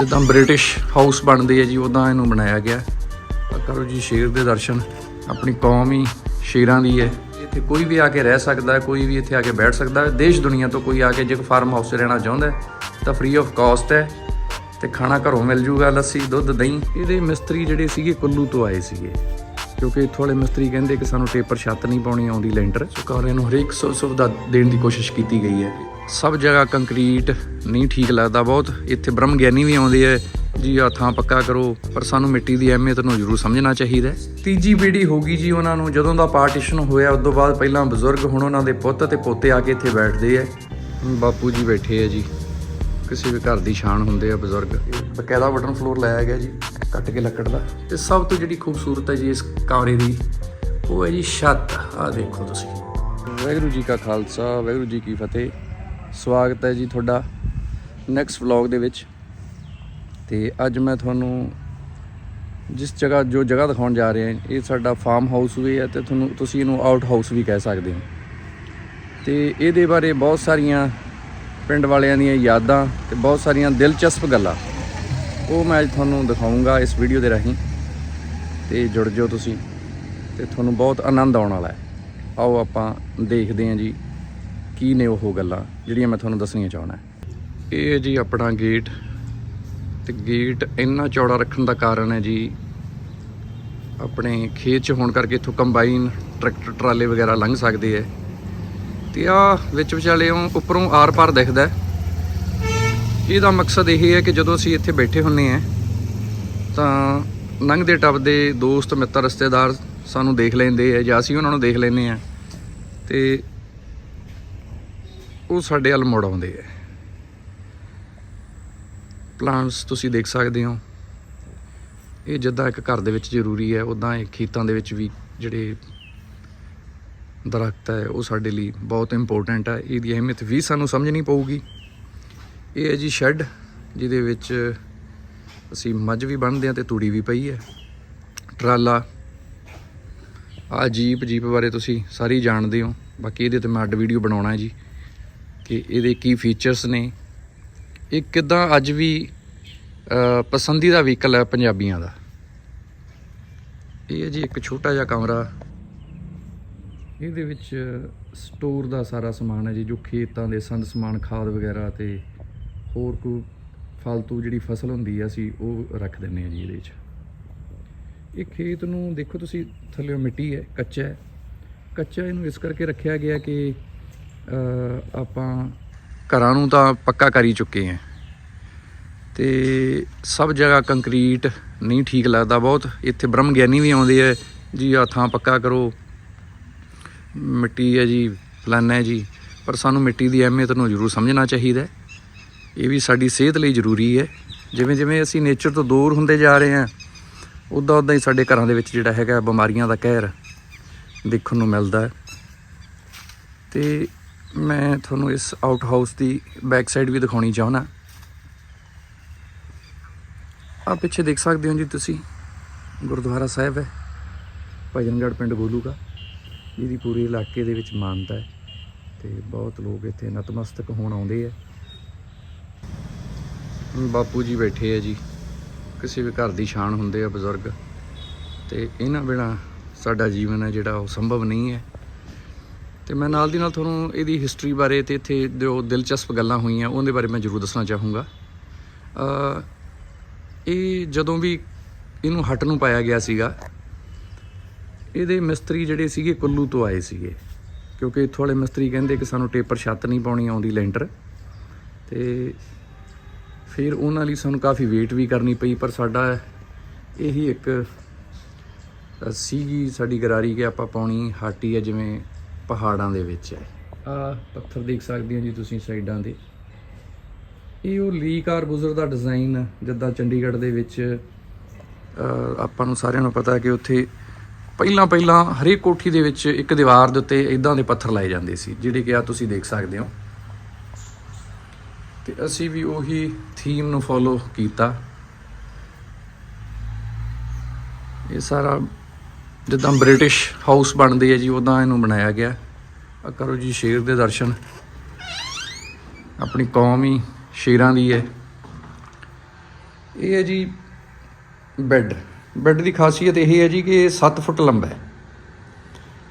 ਜਿੱਦਾਂ British house ਬਣਦੇ ਆ ਜੀ ਉਦਾਂ ਇਹਨੂੰ ਬਣਾਇਆ ਗਿਆ। ਕਰੋ ਜੀ, ਸ਼ੇਰ ਦੇ ਦਰਸ਼ਨ। ਆਪਣੀ ਕੌਮ ਹੀ ਸ਼ੇਰਾਂ ਦੀ ਹੈ। ਇੱਥੇ ਕੋਈ ਵੀ ਆ ਕੇ ਰਹਿ ਸਕਦਾ, ਕੋਈ ਵੀ ਇੱਥੇ ਆ ਕੇ ਬੈਠ ਸਕਦਾ। ਹੈ ਦੇਸ਼ ਦੁਨੀਆ ਤੋਂ ਕੋਈ ਆ ਕੇ ਜੇ ਫਾਰਮ ਹਾਊਸ 'ਚ ਰਹਿਣਾ ਚਾਹੁੰਦਾ ਤਾਂ ਫ੍ਰੀ ਆਫ ਕਾਸਟ ਹੈ। ਤੇ ਖਾਣਾ ਘਰੋਂ ਮਿਲ ਜੂਗਾ, ਲੱਸੀ, ਦੁੱਧ, ਦਹੀਂ। ਇਹਦੇ ਮਿਸਤਰੀ ਜਿਹੜੇ ਸੀਗੇ, ਕੁੱਲੂ ਤੋਂ ਆਏ ਸੀਗੇ। ਕਿਉਂਕਿ ਇੱਥੋਂ ਵਾਲੇ ਮਿਸਤਰੀ ਕਹਿੰਦੇ ਕਿ ਸਾਨੂੰ ਟੇਪਰ ਛੱਤ ਨਹੀਂ ਪਾਉਣੀ, ਆਉਂਦੀ ਲੈਂਟਰ। ਸੋ ਕਾਰਿਆਂ ਨੂੰ ਹਰੇਕ ਸੁ- ਸੁਵਿਧਾ ਦੇਣ ਦੀ ਕੋਸ਼ਿਸ਼ ਕੀਤੀ ਗਈ ਹੈ। ਸਭ ਜਗ੍ਹਾ ਕੰਕਰੀਟ ਨਹੀਂ ਠੀਕ ਲੱਗਦਾ ਬਹੁਤ। ਇੱਥੇ ਬ੍ਰਹਮ ਗਿਆਨੀ ਵੀ ਆਉਂਦੇ ਹੈ ਜੀ ਆ ਥਾਂ ਪੱਕਾ ਕਰੋ, ਪਰ ਸਾਨੂੰ ਮਿੱਟੀ ਦੀ ਅਹਿਮੀਅਤ ਨੂੰ ਜ਼ਰੂਰ ਸਮਝਣਾ ਚਾਹੀਦਾ ਤੀਜੀ ਪੀੜ੍ਹੀ ਹੋ ਗਈ ਜੀ ਉਹਨਾਂ ਨੂੰ। ਜਦੋਂ ਦਾ ਪਾਰਟੀਸ਼ਨ ਹੋਇਆ ਉਸ ਤੋਂ ਬਾਅਦ ਪਹਿਲਾਂ ਬਜ਼ੁਰਗ ਹੁਣ ਉਹਨਾਂ ਦੇ ਪੁੱਤ ਤੇ ਪੋਤੇ ਆ ਕੇ ਇੱਥੇ ਬੈਠਦੇ ਹੈ ਬਾਪੂ ਜੀ ਬੈਠੇ ਹੈ ਜੀ। ਕਿਸੇ ਵੀ ਘਰ ਦੀ ਸ਼ਾਨ ਹੁੰਦੇ ਆ ਬਜ਼ੁਰਗ। ਬਕਾਇਦਾ ਬਟਨ ਫਲੋਰ ਲਾਇਆ ਗਿਆ ਜੀ, ਕੱਟ ਕੇ ਲੱਕੜ ਦਾ। ਤੇ ਸਭ ਤੋਂ ਜਿਹੜੀ ਖੂਬਸੂਰਤ ਹੈ ਜੀ ਇਸ ਕਮਰੇ ਦੀ, ਉਹ ਹੈ ਜੀ ਛੱਤ। ਆ ਦੇਖੋ ਤੁਸੀਂ। ਵਾਹਿਗੁਰੂ ਜੀ ਕਾ ਖਾਲਸਾ, ਵਾਹਿਗੁਰੂ ਜੀ ਕੀ ਫਤਿਹ। ਸਵਾਗਤ ਹੈ ਜੀ ਤੁਹਾਡਾ ਨੈਕਸਟ ਵਲੌਗ ਦੇ ਵਿੱਚ। ਤੇ ਅੱਜ ਮੈਂ ਤੁਹਾਨੂੰ ਜਿਸ ਜਗ੍ਹਾ ਜੋ ਜਗ੍ਹਾ ਦਿਖਾਉਣ ਜਾ ਰਹੇ ਹਾਂ, ਇਹ ਸਾਡਾ ਫਾਰਮ ਹਾਊਸ ਵੀ ਹੈ ਤੇ ਤੁਹਾਨੂੰ ਤੁਸੀਂ ਇਹਨੂੰ ਆਊਟ ਹਾਊਸ ਵੀ ਕਹਿ ਸਕਦੇ ਹੋ। ਤੇ ਇਹਦੇ ਬਾਰੇ ਬਹੁਤ ਸਾਰੀਆਂ ਪਿੰਡ ਵਾਲਿਆਂ ਦੀਆਂ ਯਾਦਾਂ ਤੇ ਬਹੁਤ ਸਾਰੀਆਂ ਦਿਲਚਸਪ ਗੱਲਾਂ। ਉਹ ਮੈਂ ਅੱਜ ਤੁਹਾਨੂੰ ਦਿਖਾਉਂਗਾ ਇਸ ਵੀਡੀਓ ਦੇ ਰਾਹੀਂ। ਤੇ ਜੁੜ ਜਾਓ ਤੁਸੀਂ ਤੇ ਤੁਹਾਨੂੰ ਬਹੁਤ ਆਨੰਦ ਆਉਣ ਵਾਲਾ ਹੈ। ਆਓ ਆਪਾਂ ਦੇਖਦੇ ਹਾਂ ਜੀ ਕੀ ਨੇ ਉਹ ਗੱਲਾਂ ਜਿਹੜੀਆਂ ਮੈਂ ਤੁਹਾਨੂੰ ਦੱਸਣੀਆਂ ਚਾਹਣਾ ਇਹ ਹੈ ਜੀ ਆਪਣਾ ਗੇਟ ਤੇ ਗੇਟ ਇੰਨਾ ਚੌੜਾ ਰੱਖਣ ਦਾ ਕਾਰਨ ਹੈ ਜੀ, ਆਪਣੇ ਖੇਤ 'ਚ ਹੋਣ ਕਰਕੇ ਇੱਥੋਂ ਕੰਬਾਈਨ, ਟਰੈਕਟਰ, ਟਰਾਲੇ ਵਗੈਰਾ ਲੰਘ ਸਕਦੇ ਹੈ। ਤੇ ਆ ਵਿੱਚ ਵਿਚਾਲਿਓਂ ਉੱਪਰੋਂ ਆਰ-ਪਾਰ ਦਿਖਦਾ ਇਹਦਾ ਮਕਸਦ ਇਹ ਹੈ ਕਿ ਜਦੋਂ ਅਸੀਂ ਇੱਥੇ ਬੈਠੇ ਹੁੰਨੇ ਆ ਤਾਂ ਲੰਘਦੇ ਟੱਪਦੇ ਦੋਸਤ, ਮਿੱਤਰ, ਰਿਸ਼ਤੇਦਾਰ ਸਾਨੂੰ ਦੇਖ ਲੈਂਦੇ ਆ ਜਾਂ ਅਸੀਂ ਉਹਨਾਂ ਨੂੰ ਦੇਖ ਲੈਂਦੇ ਆ ਤੇ ਉਹ ਸਾਡੇ ਵੱਲ ਮੁੜ ਆਉਂਦੇ ਆ। ਪਲਾਂਟਸ ਤੁਸੀਂ ਦੇਖ ਸਕਦੇ ਹੋ। ਇਹ ਜਿੱਦਾਂ ਇੱਕ ਘਰ ਦੇ ਵਿੱਚ ਜ਼ਰੂਰੀ ਹੈ ਉਦਾਂ ਇਹ ਖੇਤਾਂ ਦੇ ਵਿੱਚ ਵੀ ਜਿਹੜੇ ਦਰਖਤ ਹੈ, ਉਹ ਸਾਡੇ ਲਈ ਬਹੁਤ ਇੰਪੋਰਟੈਂਟ ਹੈ। ਇਹਦੀ ਅਹਿਮੀਅਤ ਵੀ ਸਾਨੂੰ ਸਮਝਣੀ ਪਊਗੀ। ਇਹ ਹੈ ਜੀ ਸ਼ੈੱਡ ਜਿਹਦੇ ਵਿੱਚ ਅਸੀਂ ਮੱਝ ਵੀ ਬੰਨਦੇ ਹਾਂ ਤੇ ਤੂੜੀ ਵੀ ਪਈ ਹੈ। ਟਰਾਲਾ ਆ ਜੀਪ ਜੀਪ ਬਾਰੇ ਤੁਸੀਂ ਸਾਰੀ ਜਾਣਦੇ ਹੋ। ਬਾਕੀ ਇਹਦੇ ਤੇ ਮੈਂ ਅੱਡ ਵੀਡੀਓ ਬਣਾਉਣਾ ਹੈ ਜੀ। ਕਿ ਇਹਦੇ ਕੀ ਫੀਚਰਸ ਨੇ। ਇਹ ਕਿਦਾਂ ਅੱਜ ਵੀ ਪਸੰਦੀਦਾ ਵਹੀਕਲ ਹੈ ਪੰਜਾਬੀਆਂ ਦਾ। ਇਹ ਹੈ ਜੀ ਇੱਕ ਛੋਟਾ ਜਿਹਾ ਕਮਰਾ। ਇਹਦੇ ਵਿੱਚ ਸਟੋਰ ਦਾ ਸਾਰਾ ਸਮਾਨ ਹੈ ਜੀ, ਜੋ ਖੇਤਾਂ ਦੇ ਸੰਦ ਸਮਾਨ, ਖਾਦ ਵਗੈਰਾ ਤੇ ਹੋਰ ਕੋਈ ਫालतू ਜਿਹੜੀ ਫਸਲ ਹੁੰਦੀ ਹੈ ਅਸੀਂ ਉਹ ਰੱਖ ਦਿੰਨੇ ਆ ਜੀ ਇਹਦੇ ਵਿੱਚ। ਇਹ ਖੇਤ ਨੂੰ ਦੇਖੋ ਤੁਸੀਂ, ਥੱਲੇੋਂ ਮਿੱਟੀ ਹੈ, ਕੱਚਾ ਹੈ। ਕੱਚਾ ਇਹਨੂੰ ਇਸ ਕਰਕੇ ਰੱਖਿਆ ਗਿਆ ਕਿ ਆਪਾਂ ਘਰਾਂ ਨੂੰ ਤਾਂ ਪੱਕਾ ਕਰ ਹੀ ਚੁੱਕੇ ਹਾਂ। ਤੇ ਸਭ ਜਗ੍ਹਾ ਕੰਕਰੀਟ ਨਹੀਂ ਠੀਕ ਲੱਗਦਾ ਬਹੁਤ। ਇੱਥੇ ਬ੍ਰਹਮ ਗਿਆਨੀ ਵੀ ਆਉਂਦੇ ਆ। ਜੀ ਆ ਥਾਂ ਪੱਕਾ ਕਰੋ। ਮਿੱਟੀ ਹੈ ਜੀ, ਫਲਾਨਾ ਹੈ ਜੀ। ਪਰ ਸਾਨੂੰ ਮਿੱਟੀ ਦੀ ਅਹਿਮੀਅਤ ਨੂੰ ਜ਼ਰੂਰ ਸਮਝਣਾ ਚਾਹੀਦਾ ਇਹ ਵੀ ਸਾਡੀ ਸਿਹਤ ਲਈ ਜ਼ਰੂਰੀ ਹੈ। ਜਿਵੇਂ ਜਿਵੇਂ ਅਸੀਂ ਨੇਚਰ ਤੋਂ ਦੂਰ ਹੁੰਦੇ ਜਾ ਰਹੇ ਹਾਂ, ਉਦਾਂ ਉਦਾਂ ਹੀ ਸਾਡੇ ਘਰਾਂ ਦੇ ਵਿੱਚ ਜਿਹੜਾ ਹੈਗਾ ਬਿਮਾਰੀਆਂ ਦਾ ਕਹਿਰ ਦੇਖਣ ਨੂੰ ਮਿਲਦਾ ਹੈ। ਤੇ ਮੈਂ ਤੁਹਾਨੂੰ ਇਸ ਆਊਟ ਹਾਊਸ ਦੀ ਬੈਕ ਸਾਈਡ ਵੀ ਦਿਖਾਉਣੀ ਚਾਹੁੰਦਾ। ਆ ਪਿੱਛੇ ਦੇਖ ਸਕਦੇ ਹੋ ਜੀ ਤੁਸੀਂ, ਗੁਰਦੁਆਰਾ ਸਾਹਿਬ ਹੈ, ਭਜਨਗੜ੍ਹ ਪਿੰਡ ਗੋਲੂ ਦਾ ਜਿਹਦੀ ਪੂਰੇ ਇਲਾਕੇ ਦੇ ਵਿੱਚ ਮਾਨਤਾ ਹੈ ਤੇ ਬਹੁਤ ਲੋਕ ਇੱਥੇ ਨਤਮਸਤਕ ਹੋਣ ਆਉਂਦੇ ਆ। ਬਾਪੂ ਜੀ ਬੈਠੇ ਆ ਜੀ, ਕਿਸੇ ਵੀ ਘਰ ਦੀ ਸ਼ਾਨ ਹੁੰਦੇ ਆ ਬਜ਼ੁਰਗ, ਤੇ ਇਹਨਾਂ ਬਿਨਾ ਸਾਡਾ ਜੀਵਨ ਹੈ ਜਿਹੜਾ ਉਹ ਸੰਭਵ ਨਹੀਂ ਹੈ। ਤੇ ਮੈਂ ਨਾਲ ਦੀ ਨਾਲ ਤੁਹਾਨੂੰ ਇਹਦੀ ਹਿਸਟਰੀ ਬਾਰੇ ਤੇ ਇੱਥੇ ਜੋ ਦਿਲਚਸਪ ਗੱਲਾਂ ਹੋਈਆਂ, ਉਹਦੇ ਬਾਰੇ ਮੈਂ ਜ਼ਰੂਰ ਦੱਸਣਾ ਚਾਹੂੰਗਾ। ਇਹ ਜਦੋਂ ਵੀ ਇਹਨੂੰ ਹੱਟ ਨੂੰ ਪਾਇਆ ਗਿਆ ਸੀਗਾ, ਇਹਦੇ ਮਿਸਤਰੀ ਜਿਹੜੇ ਸੀਗੇ ਕੁੱਲੂ ਤੋਂ ਆਏ ਸੀਗੇ। ਕਿਉਂਕਿ ਇੱਥੋਂ ਵਾਲੇ ਮਿਸਤਰੀ ਕਹਿੰਦੇ ਕਿ ਸਾਨੂੰ ਟੇਪਰ ਛੱਤ ਨਹੀਂ ਪਾਉਣੀ, ਆਉਂਦੀ ਲੈਂਟਰ। ਤੇ ਫਿਰ ਉਹਨਾਂ ਲਈ ਸਾਨੂੰ ਕਾਫੀ ਵੇਟ ਵੀ ਕਰਨੀ ਪਈ, ਪਰ ਸਾਡਾ ਇਹੀ ਇੱਕ ਸੀਗੀ ਸਾਡੀ ਗਰਾਰੀ ਕਿ ਆਪਾਂ ਪਾਉਣੀ, ਹਾਟੀ ਹੈ ਜਿਵੇਂ ਪਹਾੜਾਂ ਦੇ ਵਿੱਚ ਹੈ। ਆ ਪੱਥਰ ਦੇਖ ਸਕਦੇ ਹੋ ਜੀ ਤੁਸੀਂ ਸਾਈਡਾਂ ਦੇ ਇਹ ਉਹ ਲੀ ਕਾਰ ਬੁਜ਼ਰ ਦਾ ਡਿਜ਼ਾਈਨ ਜਿੱਦਾਂ ਚੰਡੀਗੜ੍ਹ ਦੇ ਵਿੱਚ ਆਪਾਂ ਨੂੰ ਸਾਰਿਆਂ ਨੂੰ ਪਤਾ ਕਿ ਉੱਥੇ ਪਹਿਲਾਂ ਪਹਿਲਾਂ ਹਰੇਕ ਕੋਠੀ ਦੇ ਵਿੱਚ ਇੱਕ ਦੀਵਾਰ ਦੇ ਉੱਤੇ ਇਦਾਂ ਦੇ ਪੱਥਰ ਲਾਏ ਜਾਂਦੇ ਸੀ, ਜਿਹੜੇ ਕਿ ਆ ਤੁਸੀਂ ਦੇਖ ਸਕਦੇ ਹੋ। ਤੇ ਅਸੀਂ ਵੀ ਉਹੀ ਥੀਮ ਨੂੰ ਫੋਲੋ ਕੀਤਾ। ਇਹ ਸਾਰਾ ਜਿੱਦਾਂ ਬ੍ਰਿਟਿਸ਼ ਹਾਊਸ ਬਣਦੇ ਆ ਜੀ ਉਦਾਂ ਇਹਨੂੰ ਬਣਾਇਆ ਗਿਆ। ਆ ਕਰੋ ਜੀ ਸ਼ੇਰ ਦੇ ਦਰਸ਼ਨ। ਆਪਣੀ ਕੌਮ ਹੀ ਸ਼ੇਰਾਂ ਦੀ ਹੈ। ਇਹ ਹੈ ਜੀ ਬੈੱਡ ਬੈੱਡ ਦੀ ਖਾਸੀਅਤ ਇਹ ਹੈ ਜੀ ਕਿ ਇਹ 7 ਫੁੱਟ ਲੰਬਾ ਹੈ।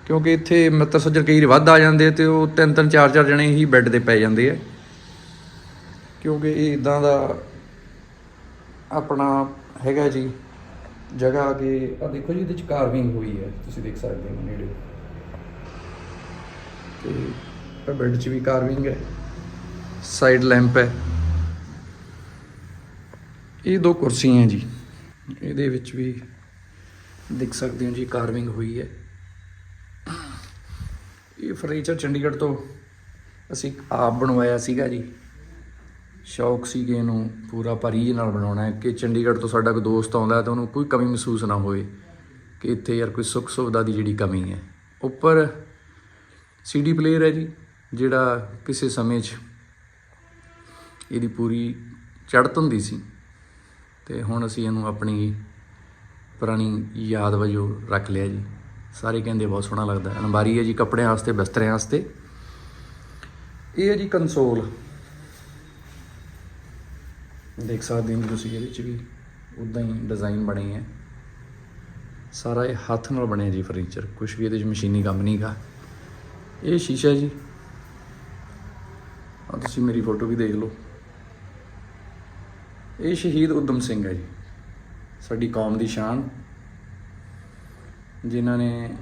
ਕਿਉਂਕਿ ਇੱਥੇ ਮਿੱਤਰ ਸੱਜਣ ਕਈ ਵਾਰ ਵੱਧ ਆ ਜਾਂਦੇ ਤੇ ਉਹ ਤਿੰਨ ਤਿੰਨ, ਚਾਰ ਚਾਰ ਜਣੇ ਹੀ ਬੈੱਡ ਤੇ ਪੈ ਜਾਂਦੇ ਆ। ਕਿਉਂਕਿ ਇਹ ਇਦਾਂ ਦਾ ਆਪਣਾ ਹੈਗਾ ਜੀ ਜਗ੍ਹਾ ਆ ਕੇ ਆ ਦੇਖੋ ਜੀ, ਇਹਦੇ ਚ ਕਾਰਵਿੰਗ ਹੋਈ ਹੈ, ਤੁਸੀਂ ਦੇਖ ਸਕਦੇ ਹੋ ਨੇੜੇ। ਤੇ ਬੈੱਡ 'ਚ ਵੀ ਕਾਰਵਿੰਗ ਹੈ ਸਾਈਡ ਲੈਂਪ ਹੈ। ਇਹ ਦੋ ਕੁਰਸੀਆਂ ਜੀ। ਇਹਦੇ ਵਿੱਚ ਵੀ ਦੇਖ ਸਕਦੇ ਹੋ ਜੀ ਕਾਰਵਿੰਗ ਹੋਈ ਹੈ। ਇਹ ਫਰਨੀਚਰ ਚੰਡੀਗੜ੍ਹ ਤੋਂ ਅਸੀਂ ਆਪ ਬਣਵਾਇਆ ਸੀਗਾ ਜੀ। ਸ਼ੌਕ ਸੀ ਕਿ ਇਹਨੂੰ ਪੂਰਾ ਪਰੀਜ ਨਾਲ ਬਣਾਉਣਾ ਹੈ ਕਿ ਚੰਡੀਗੜ੍ਹ ਤੋਂ ਸਾਡਾ ਕੋਈ ਦੋਸਤ ਆਉਂਦਾ ਤਾਂ ਉਹਨੂੰ ਕੋਈ ਕਮੀ ਮਹਿਸੂਸ ਨਾ ਹੋਵੇ ਕਿ ਇੱਥੇ ਯਾਰ ਕੋਈ ਸੁੱਖ ਸੁਵਿਧਾ ਦੀ ਜਿਹੜੀ ਕਮੀ ਹੈ। ਉੱਪਰ ਸੀਡੀ ਪਲੇਅਰ ਹੈ ਜੀ, ਜਿਹੜਾ ਕਿਸੇ ਸਮੇਂ 'ਚ ਇਹਦੀ ਪੂਰੀ ਚੜ੍ਹਤ ਹੁੰਦੀ ਸੀ ਤੇ ਹੁਣ ਅਸੀਂ ਇਹਨੂੰ ਆਪਣੀ ਪੁਰਾਣੀ ਯਾਦ ਵਜੋਂ ਰੱਖ ਲਿਆ ਜੀ। ਸਾਰੇ ਕਹਿੰਦੇ ਬਹੁਤ ਸੋਹਣਾ ਲੱਗਦਾ ਹੈ। ਅਲਮਾਰੀ ਹੈ ਜੀ, ਕੱਪੜਿਆਂ ਵਾਸਤੇ, ਬਿਸਤਰਿਆਂ ਵਾਸਤੇ। ਇਹ ਹੈ ਜੀ ਕੰਸੋਲ ਦੇਖ ਸਕਦੇ ਹੋ ਤੁਸੀਂ ਇਹਦੇ ਚ ਵੀ ਉਦਾਂ ਹੀ ਡਿਜ਼ਾਈਨ ਬਣੇ ਹੈ ਸਾਰਾ ਇਹ ਹੱਥ ਨਾਲ ਬਣਿਆ ਜੀ ਫਰਨੀਚਰ ਕੁਝ ਵੀ ਇਹਦੇ ਚ ਮਸ਼ੀਨੀ ਕੰਮ ਨਹੀਂਗਾ ਇਹ ਸ਼ੀਸ਼ਾ ਜੀ। ਆ ਤੁਸੀਂ ਮੇਰੀ ਫੋਟੋ ਵੀ ਦੇਖ ਲਓ। ਇਹ ਸ਼ਹੀਦ ਉਦਮ ਸਿੰਘ ਹੈ ਜੀ। ਸਾਡੀ ਕੌਮ ਦੀ ਸ਼ਾਨ। ਜਿਨ੍ਹਾਂ ਨੇ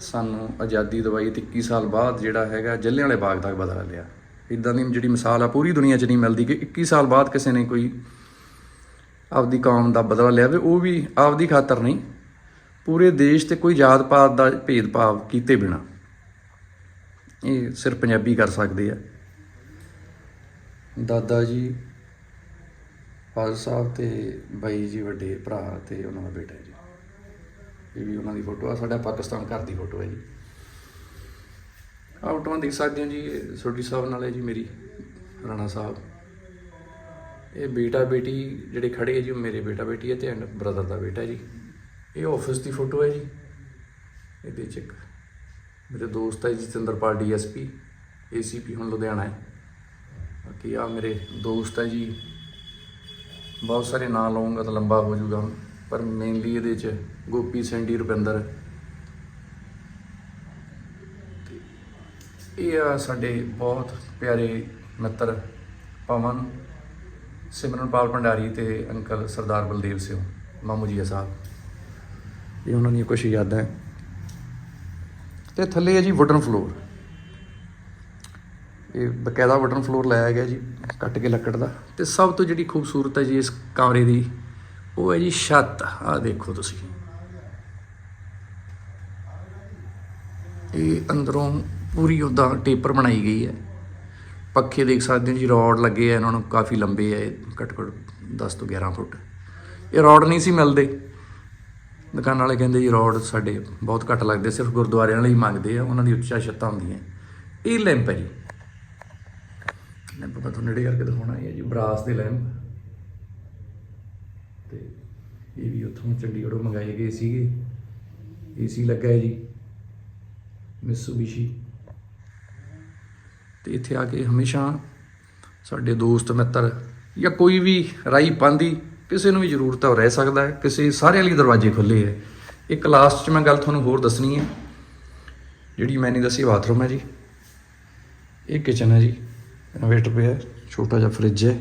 ਸਾਨੂੰ ਆਜ਼ਾਦੀ ਦਵਾਈ ਤੇ 21 ਸਾਲ ਬਾਅਦ ਜਿਹੜਾ ਹੈਗਾ ਜੱਲਿਆਂ ਵਾਲੇ ਬਾਗ ਤੱਕ ਬਦਲਾ ਲਿਆ। ਇਦਾਂ ਦੀ ਜਿਹੜੀ ਮਿਸਾਲ ਆ ਪੂਰੀ ਦੁਨੀਆ 'ਚ ਨਹੀਂ ਮਿਲਦੀ ਕਿ 21 ਸਾਲ ਬਾਅਦ ਕਿਸੇ ਨੇ ਕੋਈ ਆਪਦੀ ਕੌਮ ਦਾ ਬਦਲਾ ਲਿਆ ਵੇ ਉਹ ਵੀ ਆਪਦੀ ਖਾਤਰ ਨਹੀਂ। ਪੂਰੇ ਦੇਸ਼ ਤੇ ਕੋਈ ਜਾਤ ਪਾਤ ਦਾ ਭੇਦਭਾਵ ਕੀਤੇ ਬਿਨਾ। ਇਹ ਸਿਰਫ ਪੰਜਾਬੀ ਕਰ ਸਕਦੇ ਆ। ਦਾਦਾ ਜੀ, ਫਾਦਰ ਸਾਹਿਬ ਤੇ ਬਾਈ ਜੀ ਵੱਡੇ ਭਰਾ ਤੇ ਉਹਨਾਂ ਦਾ ਬੇਟਾ ਜੀ। ਇਹ ਵੀ ਉਹਨਾਂ ਦੀ ਫੋਟੋ ਆ, ਸਾਡਾ ਪਾਕਿਸਤਾਨ ਘਰ ਦੀ ਫੋਟੋ ਹੈ ਜੀ। ਆਊਟਵਾਂ ਦੇਖ ਸਕਦੇ ਹੋ ਜੀ, ਇਹ ਛੋਟੀ ਸਾਹਿਬ ਨਾਲ ਹੈ ਜੀ ਮੇਰੀ, ਰਾਣਾ ਸਾਹਿਬ। ਇਹ ਬੇਟਾ ਬੇਟੀ ਜਿਹੜੇ ਖੜੇ ਹੈ ਜੀ, ਉਹ ਮੇਰੇ ਬੇਟਾ ਬੇਟੀ ਹੈ ਤੇ ਐਂਡ ਬ੍ਰਦਰ ਦਾ ਬੇਟਾ ਜੀ। ਇਹ ਆਫਿਸ ਦੀ ਫੋਟੋ ਹੈ ਜੀ। ਇਹਦੇ ਚ ਇੱਕ ਮੇਰੇ ਦੋਸਤ ਹੈ ਜੀ, ਜਤਿੰਦਰਪਾਲ ਡੀਐਸਪੀ ਏਸੀਪੀ ਹੁਣ ਲੁਧਿਆਣਾ ਹੈ। ਬਾਕੀ ਆ ਮੇਰੇ ਦੋਸਤ ਹੈ ਜੀ। ਬਹੁਤ ਸਾਰੇ ਨਾਂ ਲਾਉਂਗਾ ਤਾਂ ਲੰਬਾ ਹੋ ਜਾਊਗਾ ਪਰ ਮੇਨਲੀ ਇਹਦੇ ਚ ਗੋਪੀ, ਸੈਂਡੀ, ਰੁਪਿੰਦਰ। ਇਹ ਆ ਸਾਡੇ ਬਹੁਤ ਪਿਆਰੇ ਮਿੱਤਰ ਪਵਨ ਸਿਮਰਨਪਾਲ ਭੰਡਾਰੀ ਤੇ ਅੰਕਲ ਸਰਦਾਰ ਬਲਦੇਵ ਸਿੰਘ, ਮਾਮੂ ਜੀ ਸਾਹਿਬ ਇਹ ਉਹਨਾਂ ਦੀਆਂ ਕੁਝ ਯਾਦਾਂ ਹੈ। ਤੇ ਥੱਲੇ ਹੈ ਜੀ ਵੁਡਨ ਫਲੋਰ ਇਹ ਬਕਾਇਦਾ ਵੁਡਨ ਫਲੋਰ ਲਾਇਆ ਗਿਆ ਜੀ, ਕੱਟ ਕੇ ਲੱਕੜ ਦਾ। ਤੇ ਸਭ ਤੋਂ ਜਿਹੜੀ ਖੂਬਸੂਰਤ ਹੈ ਜੀ ਇਸ ਕਮਰੇ ਦੀ, ਉਹ ਹੈ ਜੀ ਛੱਤ। ਆਹ ਦੇਖੋ ਤੁਸੀਂ। ਇਹ ਅੰਦਰੋਂ ਪੂਰੀ ਉਹਦਾ ਟੇਪਰ ਬਣਾਈ ਗਈ ਹੈ। ਪੱਖੇ ਦੇਖ ਸਕਦੇ ਹੋ ਜੀ, ਰੋਡ ਲੱਗੇ ਆ, ਇਹਨਾਂ ਨੂੰ ਕਾਫੀ ਲੰਬੇ ਆ ਘੱਟੋ ਘੱਟ ਘੱਟ 10 ਤੋਂ 11 ਫੁੱਟ। ਇਹ ਰੋਡ ਨਹੀਂ ਸੀ ਮਿਲਦੇ। ਦੁਕਾਨ ਵਾਲੇ ਕਹਿੰਦੇ ਜੀ, ਰੋਡ ਸਾਡੇ ਬਹੁਤ ਘੱਟ ਲੱਗਦੇ, ਸਿਰਫ ਗੁਰਦੁਆਰਿਆਂ ਲਈ ਮੰਗਦੇ ਆ, ਉਹਨਾਂ ਦੀ ਉੱਚਾ ਛੱਤਾਂ ਹੁੰਦੀਆਂ। ਇਹ ਲੈਂਪ ਹੈ ਜੀ। ਲੈਂਪ ਮੈਂ ਤੁਹਾਨੂੰ ਨੇੜੇ ਕਰਕੇ ਦਿਖਾਉਣਾ ਹੈ ਜੀ ਬਰਾਸ ਦੇ ਲੈਂਪ। ਤੇ ਇਹ ਵੀ ਉੱਥੋਂ ਚੰਡੀਗੜ੍ਹੋਂ ਮੰਗਾਏ ਗਏ ਸੀਗੇ। ਏਸੀ ਲੱਗਾ ਹੈ ਜੀ। ਮਿਸੂਬੀਸ਼ੀ। ਤੇ ਇੱਥੇ ਆ ਕੇ ਹਮੇਸ਼ਾ ਸਾਡੇ ਦੋਸਤ ਮਿੱਤਰ ਜਾਂ ਕੋਈ ਵੀ ਰਾਈ ਪਾਂਦੀ ਕਿਸੇ ਨੂੰ ਵੀ ਜ਼ਰੂਰਤ ਹੈ ਉਹ ਰਹਿ ਸਕਦਾ ਹੈ। ਕਿਸੇ ਸਾਰਿਆਂ ਲਈ ਦਰਵਾਜ਼ੇ ਖੁੱਲੇ ਹੈ ਇੱਕ ਲਾਸਟ 'ਚ ਮੈਂ ਗੱਲ ਤੁਹਾਨੂੰ ਹੋਰ ਦੱਸਣੀ ਹੈ। ਜਿਹੜੀ ਮੈਂ ਨਹੀਂ ਦੱਸੀ ਬਾਥਰੂਮ ਹੈ ਜੀ। ਇਹ ਕਿਚਨ ਹੈ ਜੀ। ਇਨਵੇਟਰ ਪਿਆ ਹੈ, ਛੋਟਾ ਜਿਹਾ ਫ੍ਰਿਜ ਹੈ।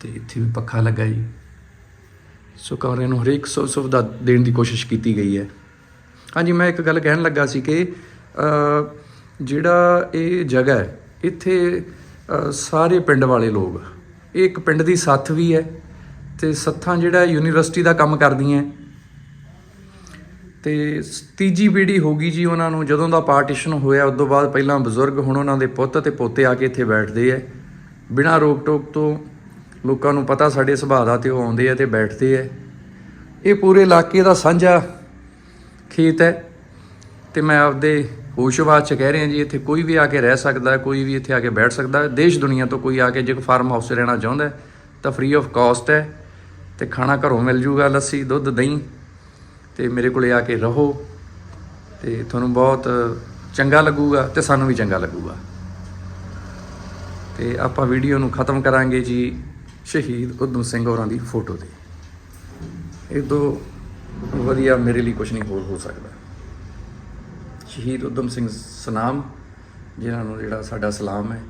ਤੇ ਇੱਥੇ ਵੀ ਪੱਖਾ ਲੱਗਾ ਜੀ। ਸੋ ਕਮਰੇ ਨੂੰ ਹਰੇਕ ਸੁ- ਸੁਵਿਧਾ ਦੇਣ ਦੀ ਕੋਸ਼ਿਸ਼ ਕੀਤੀ ਗਈ ਹੈ। ਹਾਂਜੀ ਮੈਂ ਇੱਕ ਗੱਲ ਕਹਿਣ ਲੱਗਾ ਸੀ ਕਿ ਜਿਹੜਾ ਇਹ ਜਗ੍ਹਾ ਹੈ, ਇੱਥੇ ਸਾਰੇ ਪਿੰਡ ਵਾਲੇ ਲੋਕ ਇਹ ਇੱਕ ਪਿੰਡ ਦੀ ਸੱਥ ਵੀ ਹੈ ਤੇ ਸੱਥਾਂ ਜਿਹੜਾ ਯੂਨੀਵਰਸਿਟੀ ਦਾ ਕੰਮ ਕਰਦੀਆਂ ਤੇ ਸ- ਤੀਜੀ ਪੀੜ੍ਹੀ ਹੋ ਗਈ ਜੀ ਉਹਨਾਂ ਨੂੰ, ਜਦੋਂ ਦਾ ਪਾਰਟੀਸ਼ਨ ਹੋਇਆ ਉਸ ਤੋਂ ਬਾਅਦ ਪਹਿਲਾਂ ਬਜ਼ੁਰਗ ਹੁਣ ਉਹਨਾਂ ਦੇ ਪੁੱਤ ਤੇ ਪੋਤੇ ਆ ਕੇ ਇੱਥੇ ਬੈਠਦੇ ਐ ਬਿਨਾਂ ਰੋਕ ਟੋਕ ਤੋਂ ਲੋਕਾਂ ਨੂੰ ਪਤਾ ਸਾਡੇ ਸੁਭਾਅ ਦਾ ਤੇ ਉਹ ਆਉਂਦੇ ਆ ਤੇ ਬੈਠਦੇ ਐ ਇਹ ਪੂਰੇ ਇਲਾਕੇ ਦਾ ਸਾਂਝਾ ਖੇਤ ਹੈ। ਤੇ ਮੈਂ ਆਪਦੇ ਹੋਸ਼ਵਾਸ ਚ ਕਹਿ ਰਿਹਾ ਜੀ, ਇੱਥੇ ਕੋਈ ਵੀ ਆ ਕੇ ਰਹਿ ਸਕਦਾ, ਕੋਈ ਵੀ ਇੱਥੇ ਆ ਕੇ ਬੈਠ ਸਕਦਾ, ਦੇਸ਼ ਦੁਨੀਆ ਤੋਂ ਕੋਈ ਆ ਕੇ ਜੇ ਫਾਰਮ ਹਾਊਸ 'ਚ ਰਹਿਣਾ ਚਾਹੁੰਦਾ ਤਾਂ ਫ੍ਰੀ ਆਫ ਕਾਸਟ ਹੈ ਤੇ ਖਾਣਾ ਘਰੋਂ ਮਿਲ ਜੂਗਾ ਲੱਸੀ, ਦੁੱਧ, ਦਹੀਂ ਤੇ ਮੇਰੇ ਕੋਲੇ ਆ ਕੇ ਰਹੋ ਤੇ ਤੁਹਾਨੂੰ ਬਹੁਤ ਚੰਗਾ ਲੱਗੂਗਾ ਤੇ ਸਾਨੂੰ ਵੀ ਚੰਗਾ ਲੱਗੂਗਾ। ਤੇ ਆਪਾਂ ਵੀਡੀਓ ਨੂੰ ਖਤਮ ਕਰਾਂਗੇ ਜੀ, ਸ਼ਹੀਦ ਉਦਮ ਸਿੰਘ ਹੋਰਾਂ ਦੀ ਫੋਟੋ ਤੇ। ਇਹ ਤੋਂ ਵਧੀਆ ਮੇਰੇ ਲਈ ਕੁਝ ਨਹੀਂ ਹੋਰ ਹੋ ਸਕਦਾ। ਸ਼ਹੀਦ ਉਦਮ ਸਿੰਘ ਸਨਾਮ ਜਿਨ੍ਹਾਂ ਨੂੰ ਜਿਹੜਾ ਸਾਡਾ ਸਲਾਮ ਹੈ।